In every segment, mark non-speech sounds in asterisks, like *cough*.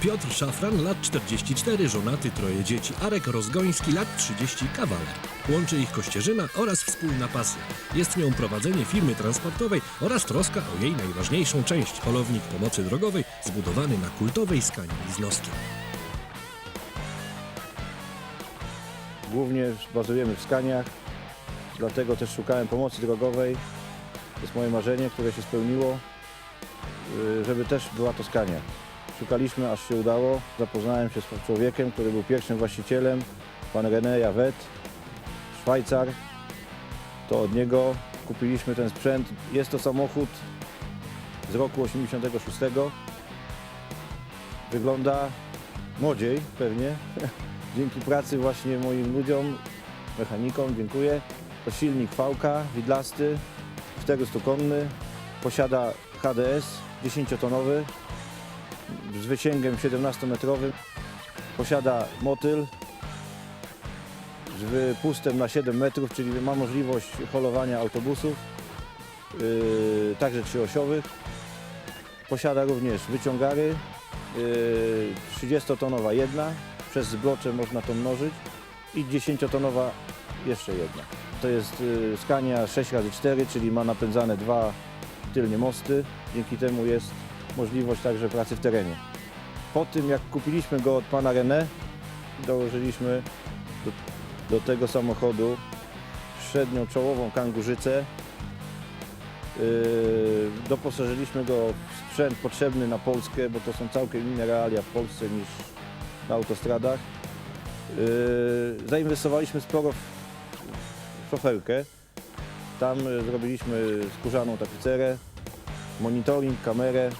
Piotr Szafran, lat 44, żonaty, troje dzieci. Arek Rozgoński, lat 30, kawaler. Łączy ich kościerzyna oraz wspólna pasja. Jest nią prowadzenie firmy transportowej oraz troska o jej najważniejszą część, holownik pomocy drogowej, zbudowany na kultowej skali z. Głównie bazujemy w skaniach, dlatego też szukałem pomocy drogowej. To jest moje marzenie, które się spełniło, yy, żeby też była to skania. Szukaliśmy, aż się udało. Zapoznałem się z człowiekiem, który był pierwszym właścicielem, pan René Jawet, Szwajcar. To od niego kupiliśmy ten sprzęt. Jest to samochód z roku 86. Wygląda młodziej pewnie, *laughs* dzięki pracy właśnie moim ludziom, mechanikom, dziękuję. To silnik VK, widlasty, 400-konny, posiada HDS 10-tonowy z wysięgiem 17-metrowym, posiada motyl z wypustem na 7 metrów, czyli ma możliwość holowania autobusów, yy, także trzyosiowych. Posiada również wyciągary, yy, 30-tonowa jedna, przez zblocze można to mnożyć i 10-tonowa jeszcze jedna. To jest y, Scania 6x4, czyli ma napędzane dwa tylnie mosty. Dzięki temu jest możliwość także pracy w terenie. Po tym jak kupiliśmy go od pana René, dołożyliśmy do, do tego samochodu średnią czołową kangurzycę. Yy, doposażyliśmy go w sprzęt potrzebny na Polskę, bo to są całkiem inne realia w Polsce niż na autostradach. Yy, Zainwestowaliśmy sporo w w. Tam y, zrobiliśmy skórzaną tapicerę, monitoring, kamerę,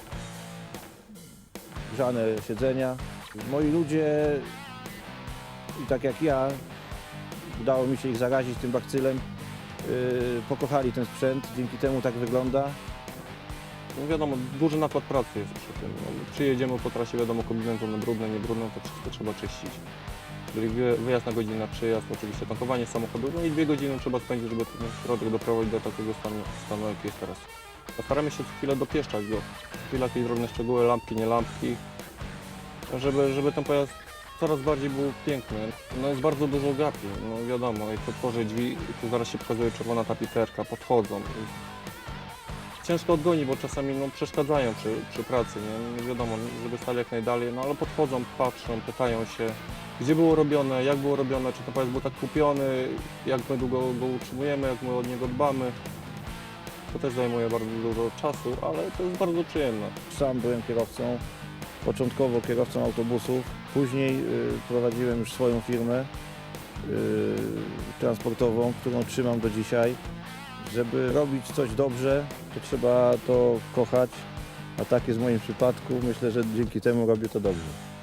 grzane siedzenia. Moi ludzie, i tak jak ja, udało mi się ich zarazić tym bakcylem, yy, pokochali ten sprzęt, dzięki temu tak wygląda. No wiadomo, duży nakład pracy jest przy tym. No, przyjedziemy po trasie, wiadomo, kombinezony brudne, niebrudne, to wszystko trzeba czyścić. Czyli wy- wyjazd na godzinę, przyjazd, oczywiście tankowanie samochodu, no i dwie godziny trzeba spędzić, żeby ten środek doprowadzić do takiego stanu, stanu jaki jest teraz. No, Staramy się chwilę dopieszczać go. Co chwilę jakieś drobne szczegóły, lampki, nie lampki, żeby, żeby ten pojazd coraz bardziej był piękny. No jest bardzo dużo gapi, no wiadomo, jak otworzę drzwi, tu zaraz się pokazuje czerwona tapicerka, podchodzą. Ciężko odgonić, bo czasami no, przeszkadzają przy, przy pracy, nie? nie wiadomo, żeby stali jak najdalej, no ale podchodzą, patrzą, pytają się, gdzie było robione, jak było robione, czy ten pojazd był tak kupiony, jak my długo go utrzymujemy, jak my o niego dbamy. To też zajmuje bardzo dużo czasu, ale to jest bardzo przyjemne. Sam byłem kierowcą, początkowo kierowcą autobusów, później y, prowadziłem już swoją firmę y, transportową, którą trzymam do dzisiaj. Żeby robić coś dobrze, to trzeba to kochać, a tak jest w moim przypadku. Myślę, że dzięki temu robię to dobrze.